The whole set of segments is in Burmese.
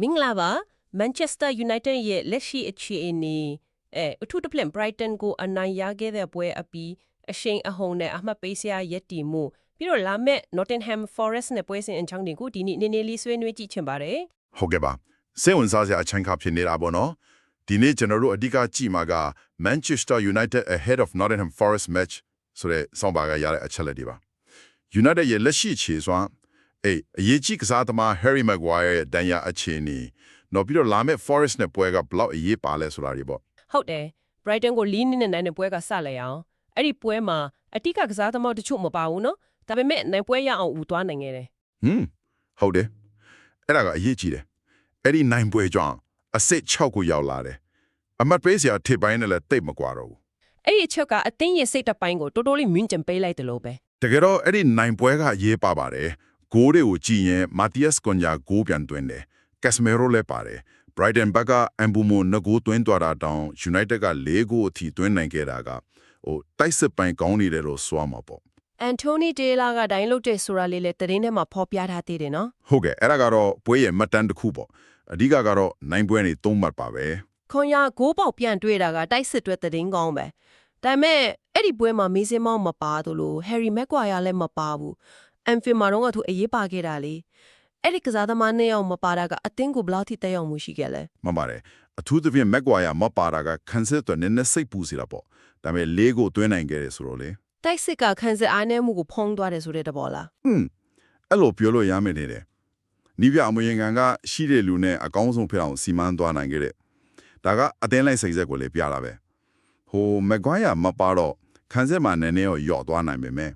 မင်္ဂလာပါ Manchester United ရဲ့လက်ရှိအခြေအနေအဲအထူးသဖြင့် Brighton ကိုအနိုင်ရခဲ့တဲ့ပွဲအပြီးအရှိန်အဟုန်နဲ့အမှတ်ပေးစရာရည်တည်မှုပြီးတော့လာမဲ့ Nottingham Forest နဲ့ပွဲစဉ်အချောင်းတွေကိုဒီနေ့နည်းနည်းလေးဆွေးနွေးကြည့်ချင်ပါတယ်ဟုတ်ကဲ့ပါစိတ်ဝင်စားစရာအချိန်ခါဖြစ်နေတာပေါ့နော်ဒီနေ့ကျွန်တော်တို့အဓိကကြည့်မှာက Manchester United ahead of Nottingham Forest match ဆိုတဲ့ဆောင်းပါးကရတဲ့အချက်လက်တွေပါ United ရဲ့လက်ရှိခြေစွမ်း အေးအရေးကြီးကစားသမား Harry Maguire ရဲ့ဒဏ်ရာအခြေအနေနောက်ပြီးတော့လာမယ့် Forest နဲ့ပွဲကဘယ်လောက်အရေးပါလဲဆိုတာတွေပေါ့ဟုတ်တယ် Brighton ကိုလီးနေနဲ့နိုင်တဲ့ပွဲကစလိုက်အောင်အဲ့ဒီပွဲမှာအတိကကစားသမားတချို့မပါဘူးနော်ဒါပေမဲ့နိုင်ပွဲရအောင်ဦးသွားနိုင်ခဲ့တယ်ဟွန်းဟုတ်တယ်အဲ့ဒါကအရေးကြီးတယ်အဲ့ဒီနိုင်ပွဲကြောင့်အစစ်6ကိုရောက်လာတယ်အမတ်ပေးစရာထိပ်ပိုင်းနဲ့လည်းတိတ်မကွာတော့ဘူးအဲ့ဒီအချက်ကအသင်းရဲ့စိတ်တစ်ပိုင်းကိုတော်တော်လေးမြင့်ကျင်ပေးလိုက်တယ်လို့ပဲတကယ်တော့အဲ့ဒီနိုင်ပွဲကရေးပါပါတယ် ဂိုးတွေကိုကြည့်ရင်မာတီယက်စ်ကွန်ညာဂိုးပြန်သွင်းတယ်ကက်စမီရိုလည်းပါတယ်ဘရိုက်တန်ဘက်ကအမ်ဘူမိုငကိုးသွင်းသွားတာတောင်ယူနိုက်တက်က၄ဂိုးအထိသွင်းနိုင်ခဲ့တာကဟိုတိုက်စစ်ပိုင်းကောင်းနေတယ်လို့ဆိုရမှာပေါ့အန်တိုနီဒေလာကဒိုင်းလုတ်တဲ့ဆိုတာလေးလည်းသတင်းထဲမှာဖော်ပြထားသေးတယ်နော်ဟုတ်ကဲ့အဲ့ဒါကတော့ပွဲရဲ့မှတ်တမ်းတစ်ခုပေါ့အဓိကကတော့နိုင်ပွဲနေသုံးမှတ်ပါပဲခွန်ရဂိုးပေါက်ပြန်တွေ့တာကတိုက်စစ်အတွက်သတင်းကောင်းပဲဒါပေမဲ့အဲ့ဒီပွဲမှာမေးစင်းမောင်းမပါသလိုဟယ်ရီမက်ကွာယာလည်းမပါဘူး အန်ဖီမာတော့ကသူအရေးပါခဲ့တာလေအဲ့ဒီကစားသမားနှစ်ယောက်မပါတာကအသင်းကိုဘယ်လောက်ထိတက်ရောက်မှုရှိခဲ့လဲမှန်ပါတယ်အထူးသဖြင့်မက်ကွာယာမပါတာကခန်းစစ်အတွက်နည်းနည်းစိတ်ပူစီတာပေါ့ဒါပေမဲ့၄ဂိုးသွင်းနိုင်ခဲ့တယ်ဆိုတော့လေတိုက်စစ်ကခန်းစစ်အားနည်းမှုကိုဖုံးသွားတယ်ဆိုတဲ့တဘောလားဟွန်းအဲ့လိုပြောလို့ရမယ်နေတယ်နီးပြအမွေရင်ကန်ကရှိတဲ့လူနဲ့အကောင်းဆုံးဖြစ်အောင်စီမံသွားနိုင်ခဲ့တဲ့ဒါကအတင်းလိုက်စိတ်ဆက်ကိုလည်းပြတာပဲဟိုမက်ကွာယာမပါတော့ခန်းစစ်မှာနည်းနည်းရော့ယော့သွားနိုင်ပေမဲ့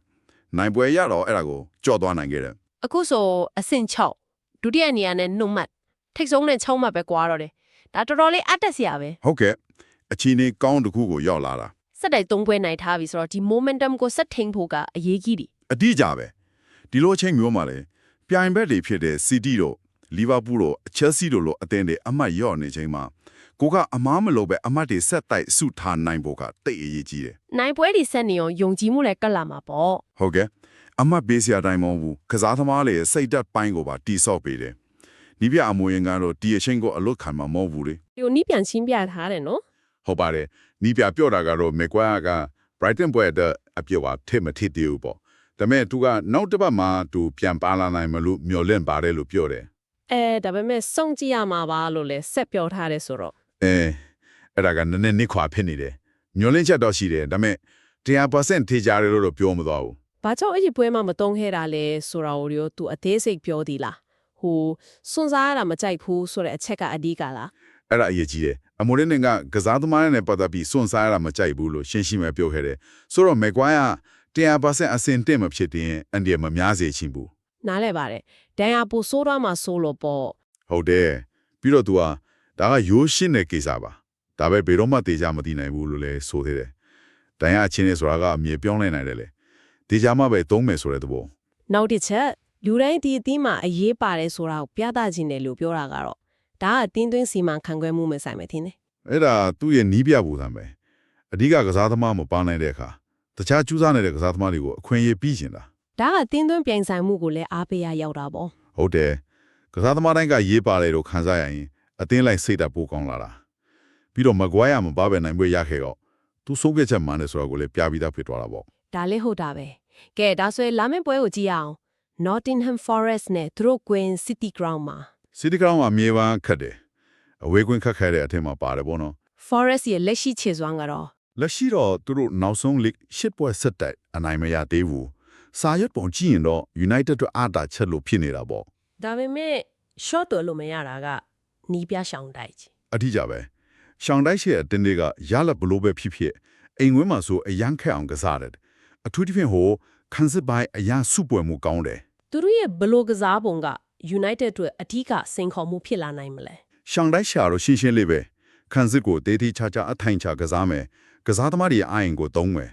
နိုင်ပွဲရတော့အဲ့ဒါကိုကြော့သွားနိုင်ခဲ့တယ်အခုဆိုအဆင့်6ဒုတိယနေရာနဲ့နှုတ်မှတ်ထိတ်ဆုံးနဲ့6မှတ်ပဲကွာတော့တယ်ဒါတော်တော်လေးအတက်စရာပဲဟုတ်ကဲ့အချီနေကောင်းတစ်ခုကိုရောက်လာတာစက်တိုက်သုံးပွဲနိုင်ထားပြီဆိုတော့ဒီ momentum ကိုဆက်ထိန်ဖို့ကအရေးကြီးတယ်အတိအကျပဲဒီလိုအချိန်မျိုးမှာလေပြိုင်ဘက်တွေဖြစ်တဲ့စီးတီတို့လီဗာပူးတို့ချယ်ဆီတို့လိုအသင်းတွေအမှတ်ရော့နေချိန်မှာ ကိုကအမားမလို့ပဲအမှတ်တွေဆက်တိုက်စုထားနိုင်ဖို့ကတိတ်အရေးကြီးတယ်နိုင်ပွဲဒီဆက်နေအောင်ယုံကြည်မှုလည်းကတ်လာမှာပေါ့ဟုတ်ကဲ့အမှတ်ပေးစရာတိုင်းမဟုတ်ဘူးကစားသမားတွေရဲ့စိတ်ဓာတ်ပိုင်းကိုပါတိဆောက်ပေးတယ်နီးပြအမွေရင်ကတော့ဒီအချိန်ကိုအလွတ်ခံမှာမဟုတ်ဘူးလေဒီကိုနီးပြန်ရှင်းပြထားတယ်နော်ဟုတ်ပါတယ်နီးပြပြောတာကတော့မေကွာက Brighton ပွဲတဲ့အပြောပါထိမထိတည်ဘူးပေါ့ဒါပေမဲ့သူကနောက်တစ်ပတ်မှသူပြန်ပါလာနိုင်မလို့မျှော်လင့်ပါတယ်လို့ပြောတယ်အဲဒါပေမဲ့စုံကြည့်ရမှာပါလို့လည်းဆက်ပြောထားတယ်ဆိုတော့ အဲအဲ့ဒါကနည်းနည်းနစ်ခွာဖြစ်နေတယ်မျောလင့်ချက်တော့ရှိတယ်ဒါပေမဲ့100%ထေကြတယ်လို့တော့ပြောမသွားဘူးဘာကြောင့်အဲ့ဒီပွဲမှာမတုံးခဲ့တာလဲဆိုတာကိုရော तू အသေးစိတ်ပြောသေးလားဟိုစွန့်စားရတာမကြိုက်ဘူးဆိုတဲ့အချက်ကအဓိကလားအဲ့ဒါအရေးကြီးတယ်အမိုရင်းကကစားသမားနဲ့ပတ်သက်ပြီးစွန့်စားရတာမကြိုက်ဘူးလို့ရှင်းရှင်းပဲပြောခဲ့တယ်ဆိုတော့မေကွာက100%အစင်တင်မဖြစ်တဲ့အန်ဒီမများစေချင်ဘူးနားလဲပါတယ်ဒန်ယာပူဆိုးတော့မှဆိုးလို့ပေါ့ဟုတ်တယ်ပြီးတော့ तू က ဒါကရိုးရှင်းတဲ့ကိစ္စပါဒါပဲဘယ်တော့မှတေချာမသိနိုင်ဘူးလို့လည်းဆိုသေးတယ်တန်ရအချင်းနေဆိုတာကအမြင်ပြောင်းလဲနိုင်တယ်လေတေချာမှပဲသုံးမယ်ဆိုတဲ့သဘောနောက်တစ်ချက်လူတိုင်းဒီအသင်းမှာအရေးပါတယ်ဆိုတာကိုပြသခြင်းတယ်လို့ပြောတာကတော့ဒါကအတင်းသွင်းစီမံခန့်ခွဲမှုမဆိုင်ပဲထင်တယ်အဲ့ဒါသူ့ရဲ့နီးပြပုံစံပဲအဓိကကစားသမားမပါနိုင်တဲ့အခါတခြားကျူးစားနေတဲ့ကစားသမားတွေကိုအခွင့်အရေးပြီးရှင်တာဒါကတင်းသွင်းပြိုင်ဆိုင်မှုကိုလည်းအားပေးရရောက်တာပေါ့ဟုတ်တယ်ကစားသမားတိုင်းကရေးပါတယ်လို့ခံစားရရင် အသင်းလိုက်စိတ်ဓာတ်ပိုကောင်းလာတာပြီးတော့မကွာရမပါပဲနိုင်ပွဲရခဲ့တော့သူဆုံးဖြတ်ချက်မှန်တယ်ဆိုတော့ကိုလည်းပြပြီးသားဖြစ်သွားတာပေါ့ဒါလည်းဟုတ်တာပဲကဲဒါဆိုရင်လာမယ့်ပွဲကိုကြည့်ရအောင် Nottingham Forest နဲ့သူတို့ Queen City Ground မှာစီတီကောင်မှာမြေပန်းခတ်တယ်အဝေးကွင်းခတ်ခဲတဲ့အထက်မှာပါတယ်ပေါ့နော် Forest ရဲ့လက်ရှိခြေစွမ်းကတော့လက်ရှိတော့သူတို့နောက်ဆုံး league ရှစ်ပွဲဆက်တိုက်အနိုင်မရသေးဘူးစာရွက်ပုံကြည့်ရင်တော့ United တို့အားတာချက်လို့ဖြစ်နေတာပေါ့ဒါပေမဲ့ short တော်လို့မရတာက နီးပြရှောင်းတိုက်ကြီးအထီးကြပဲရှောင်းတိုက်ရှေ့အတင်းတွေကရလက်ဘလို့ပဲဖြစ်ဖြစ်အိမ်ဝင်းမှာဆိုအရန်ခက်အောင်ကစားတယ်အထူးသဖြင့်ဟိုခန်းစစ်ပိုင်းအရန်စုပွဲမှုကောင်းတယ်သူတို့ရဲ့ဘလိုကစားပုံက United အတွက်အထီးကစိန်ခေါ်မှုဖြစ်လာနိုင်မလဲရှောင်းတိုက်ရှာတော့ရှင်းရှင်းလေးပဲခန်းစစ်ကိုတေးသေးချာချာအထိုင်ချကစားမယ်ကစားသမားတွေအာရင်ကိုသုံးမယ်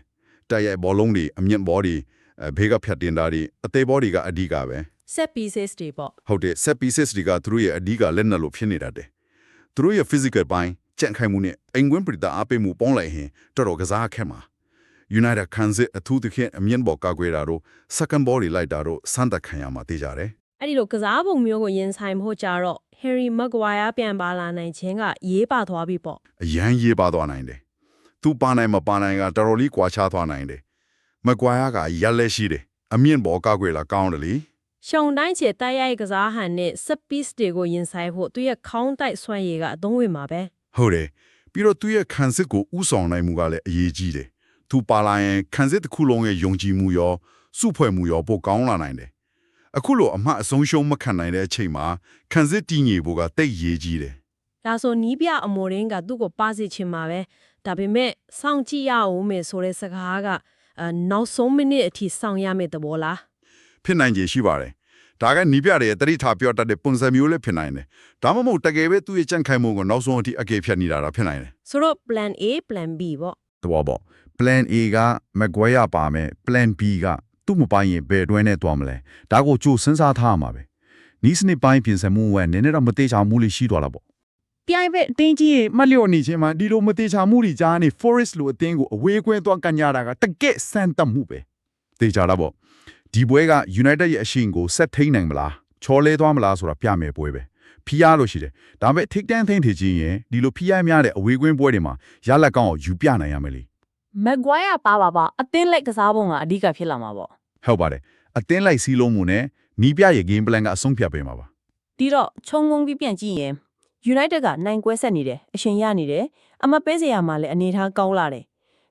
တိုက်ရိုက်ဘောလုံးတွေအမြင့်ဘောတွေအဲဘေးကဖြတ်တင်တာတွေအသေးဘောတွေကအဓိကပဲ set pieces တွေပေါ့ဟုတ်တယ် set pieces တွေကသူတို့ရဲ့အဓိကလက်နက်လို့ဖြစ်နေတာတဲ့သူတို့ရဲ့ physical ပိုင်းကြန့်ခိုင်မှုနဲ့အိမ်ကွင်းပရိသတ်အားပေးမှုပေါင်းလိုက်ရင်တော်တော်ကစားခက်မှာ United ခန်းစစ်အထူးသဖြင့်အမြင့်ဘော်ကာကွယ်တာတို့ second ball တွေလိုက်တာတို့စမ်းသပ်ခံရမှာသိကြတယ်အဲ့ဒီလိုကစားပုံမျိုးကိုရင်ဆိုင်ဖို့ကြတော့ Harry Maguire ပြန်ပါလာနိုင်ခြင်းကရေးပါသွားပြီပေါ့အရန်ရေးပါသွားနိုင်တယ်။ तू ပါနိုင်မပါနိုင်ကတော်တော်လေးကွာခြားသွားနိုင်တယ်။မကွာရကရက်လက်ရှိတယ်။အမြင့်ပေါ်ကောက်ွယ်လာကောင်းတယ်လေ ရှောင်းတိုင်းချေတိုက်ရိုက်ကစားဟန်နဲ့ set piece တွေကိုရင်ဆိုင်ဖို့သူရဲ့ခေါင်းတိုက်ဆွမ်းရည်ကအသုံးဝင်မှာပဲ။ဟုတ်တယ်။ပြီးတော့သူ့ရဲ့ခံစစ်ကိုဥဆောင်နိုင်မှုကလည်းအရေးကြီးတယ်။ तू ပါလာရင်ခံစစ်တစ်ခုလုံးရဲ့ယုံကြည်မှုရောစုဖွဲ့မှုရောပိုကောင်းလာနိုင်တယ်။အခုလိုအမှတ်အဆုံးရှုံးမခံနိုင်တဲ့အချိန်မှာခံစစ်တည်ငြိမ်ဖို့ကတိတ်ရေးကြီးတယ်ဒါဆိုနီးပြအမော်ရင်းကသူ့ကိုပါစီချင်မှာပဲဒါပေမဲ့စောင့်ကြည့်ရအောင်မယ်ဆိုတဲ့စကားကအဲနောက်ဆုံးမိနစ်အထိစောင့်ရမယ့်သဘောလား။ ဖြစ်နိုင်ခြေရှိပါတယ်။ဒါကနီးပြတဲ့တတိထားပြောတတ်တဲ့ပုံစံမျိုးလည်းဖြစ်နိုင်တယ်။ဒါမှမဟုတ်တကယ်ပဲသူ့ရဲ့ကြံ့ခိုင်မှုကိုနောက်ဆုံးအထိအကေဖြတ်နေတာတာဖြစ်နိုင်တယ်ဆိုတော့ plan A plan B ပေါ့သဘောပေါ့ plan A က Maguire ပါမယ် plan B ကသူ့မပိုင်ရင်ဘယ်တွဲနဲ့သွားမလဲဒါကိုကြိုစဉ်းစားထားရမှာပဲနီးစနစ်ပိုင်းပြင်ဆင်မှုဝယ်နည်းနည်းတော့မသေးချာမှုလေးရှိသွားတာပေါ့ပြိုင်ပဲအတင်းကြီးမလျော့နေခြင်းမှာဒီလိုမသေးချာမှုတွေကြားနေ forest လိုအတင်းကိုအဝေးကွဲသွားကန်ရတာကတကက်စမ်းတတ်မှုပဲသေချာတာပေါ့ ဒီပွဲက United ရဲ့အရှိန်ကိုဆက်ထိန်နိုင်မလားချော်လဲသွားမလားဆိုတာပြမယ်ပွဲပဲဖီးရလို့ရှိတယ်ဒါပေမဲ့ take down သိမ့်ထည်ချင်းရင်ဒီလိုဖီးရများတဲ့အဝေးကွင်းပွဲတွေမှာရလက်ကောင်းကိုယူပြနိုင်ရမယ်လေမက်ဂွိုင်းယာပါပါပါအသင်းလိုက်ကစားပုံကအဓိကဖြစ်လာမှာပေါ့ဟုတ်ပါတယ်အတင်းလိုက်စီးလုံးမှုနဲ့နီးပြရဲ့ game plan ကအဆုံးဖြတ်ပေးမှာပါဒီတော့ခြုံငုံပြီးပြန်ကြည့်ရင် United ကနိုင်ကွဲဆက်နေတယ်အရှင်ရနေတယ်အမပဲစရာမှာလည်းအနေထားကောင်းလာတယ်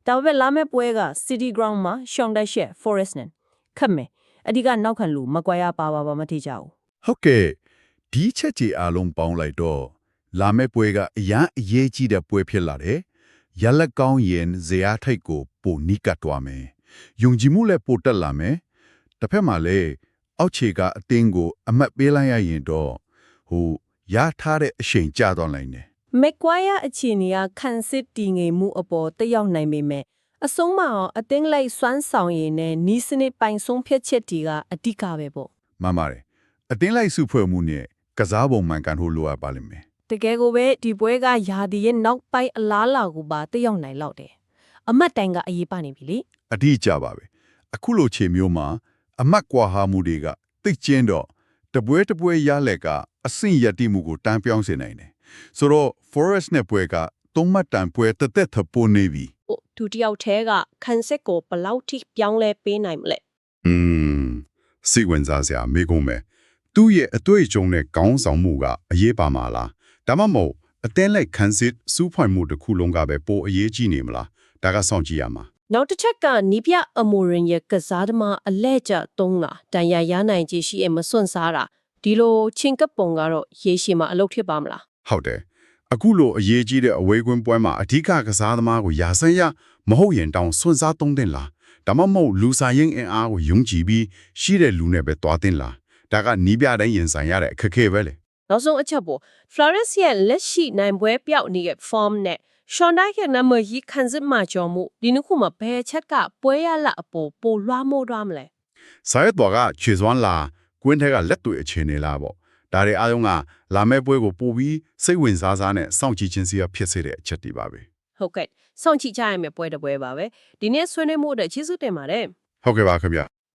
ဒါပေမဲ့လာမယ့်ပွဲက City Ground မှာ Sean Dyche ရဲ့ Forest နဲ့ခတ်မယ် အဓိကနောက်ခံလူမကွာရပါပါပါမထိကြဘူးဟုတ်ကဲ့ဒီချက်ကြီးအလုံးပေါင်းလိုက်တော့လာမယ့်ပွဲကအရန်အရေးကြီးတဲ့ပွဲဖြစ်လာတယ်ရလက်ကောင်းရင်ဇေယျထိတ်ကိုပိုနီးကပ်သွားမယ်ယုံကြည်မှုလည်းပိုတက်လာမယ်တစ်ဖက်မှာလည်းအောက်ခြေကအတင်းကို အမှတ်ပေးလိုက်ရရင်တော့ဟိုရထားတဲ့အချိန်ကြာတော့နိုင်တယ်မက်ကွိုင်းယာအခြေအနေကခန်းစစ်တည်ငြိမ်မှုအပေါ်တက်ရောက်နိုင်ပေမဲ့ အဆုံးမအောင်အတင်းလိုက်စွမ်းဆောင်ရည်နဲ့နီးစနစ်ပိုင်ဆုံးဖြတ်ချက်တွေကအဓိကပဲပေါ့မှန်ပါတယ်အတင်းလိုက်စုဖွဲ့မှုနဲ့ကစားပုံမှန်ကန်ဖို့လိုအပ်ပါလိမ့်မယ်တကယ်ကိုပဲဒီပွဲကယာဒီရဲ့နောက်ပိုင်းအလားလာကိုပါတက်ရောက်နိုင်လောက်တယ်အမတ်တိုင်ကအရေးပါနေပြီလေအတိအကျပါပဲအခုလိုခြေမျိုးမှာ အမတ်ကွာဟာမှုတွေကသိကျင်းတော့တပွဲတပွဲရလက်ကအဆင့်ရတိမှုကိုတန်းပြောင်းစေနိုင်တယ်ဆိုတော့ forest နဲ့ပွဲကသုံးမှတ်တန်ပွဲတက်တက်ထပိုးနေပြီဟို သူတယောက်တည်းကခန်းစစ်ကိုဘယ်လောက်ထိပြောင်းလဲပေးနိုင်မလဲอืมစိတ်ဝင်စားစရာမေးကုန်မယ်သူ့ရဲ့အတွေ့အကြုံနဲ့ကောင်းဆောင်မှုကအရေးပါမှာလားဒါမှမဟုတ်အတင်းလိုက်ခန်းစစ်စူးဖွင့်မှုတစ်ခုလုံးကပဲပိုအရေးကြီးနေမလားဒါကစောင့်ကြည့်ရမှာနောက်တစ်ချက်ကနီးပြအမိုရင်ရဲ့ကစားသမားအလဲကျသုံးတာတန်ရာရနိုင်ခြင်းရှိအမစွန့်စားတာဒီလိုချင်းကပ်ပုံကတော့ရေရှည်မှာအလုပ်ဖြစ်ပါမလားဟုတ်တယ် အခုလိုအရေးကြီးတဲ့အဝေးကွင်းပွဲမှာအဓိကကစားသမားကိုယာစံရမဟုတ်ရင်တောင်စွန့်စားသုံးတင်လားဒါမှမဟုတ်လူဆိုင်ရင်အင်အားကိုယုံကြည်ပြီးရှိတဲ့လူနဲ့ပဲတွားတင်လားဒါကနီးပြတိုင်းရင်ဆိုင်ရတဲ့အခက်အခဲပဲလေနောက်ဆုံးအချက်ပေါ် Flores ရဲ့လက်ရှိနိုင်ပွဲပြောက်နေတဲ့ form နဲ့ Sean Dyche ရဲ့နမကြီးခန်းစစ်မှာကြော်မှုဒီနှစ်ခုမှာဘယ်ချက်ကပွဲရလအပေါ်ပိုလွှမ်းမိုးသွားမလဲစာရွက်တော်ကခြေစွမ်းလာကွင်းထဲကလက်တွေအခြေအနေလားပေါ့ ဒါတွေအားလုံးကလာမယ့်ပွဲကိုပို့ပြီးစိတ်ဝင်စားစားနဲ့စောင့်ကြည့်ခြင်းစီရဖြစ်စေတဲ့အချက်တွေပါပဲဟုတ်ကဲ့စောင့်ကြည့်ကြရမယ့်ပွဲတစ်ပွဲပါပဲဒီနေ့ဆွေးနွေးမှုအတွက်ကျေးဇူးတင်ပါတယ်ဟုတ်ကဲ့ပါခင်ဗျ